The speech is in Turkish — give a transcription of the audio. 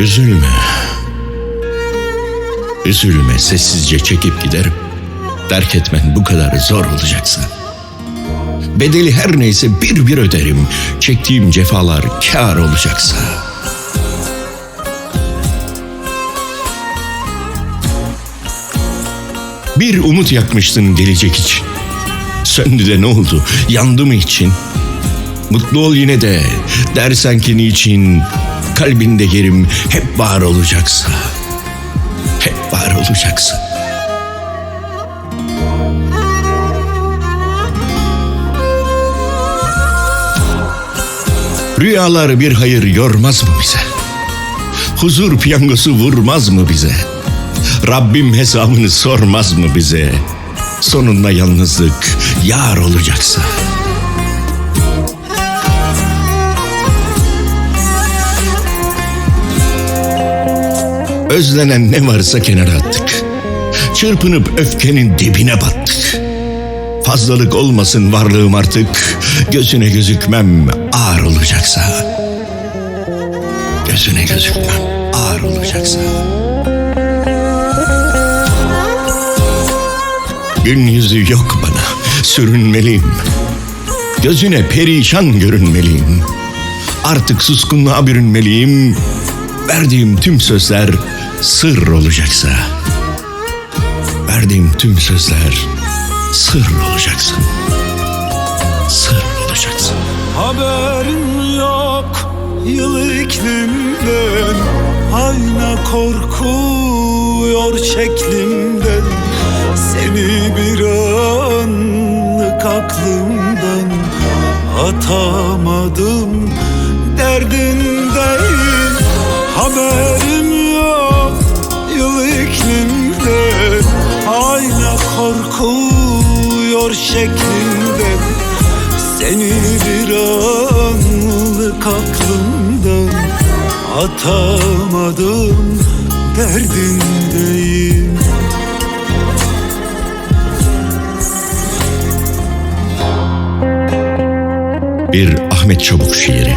Üzülme. Üzülme sessizce çekip giderim. Terk etmen bu kadar zor olacaksa. Bedeli her neyse bir bir öderim. Çektiğim cefalar kâr olacaksa. Bir umut yakmıştın gelecek için. Söndü de ne oldu? Yandı mı için? Mutlu ol yine de. Dersen ki niçin? Kalbinde yerim hep var olacaksa. Hep var olacaksa. Rüyalar bir hayır yormaz mı bize? Huzur piyangosu vurmaz mı bize? Rabbim hesabını sormaz mı bize? Sonunda yalnızlık yar olacaksa. Özlenen ne varsa kenara attık. Çırpınıp öfkenin dibine battık. Fazlalık olmasın varlığım artık. Gözüne gözükmem ağır olacaksa. Gözüne gözükmem ağır olacaksa. Gün yüzü yok bana, sürünmeliyim. Gözüne perişan görünmeliyim. Artık suskunluğa bürünmeliyim. Verdiğim tüm sözler sır olacaksa. Verdiğim tüm sözler sır olacaksa. Sır olacaksa. Haberim yok yıl iklimden Ayna korkuyor şeklimden Seni bir anlık aklımdan Atamadım derdindeyim Haberim zor şeklinde Seni bir anlık aklımdan Atamadım derdindeyim. Bir Ahmet Çabuk şiiri.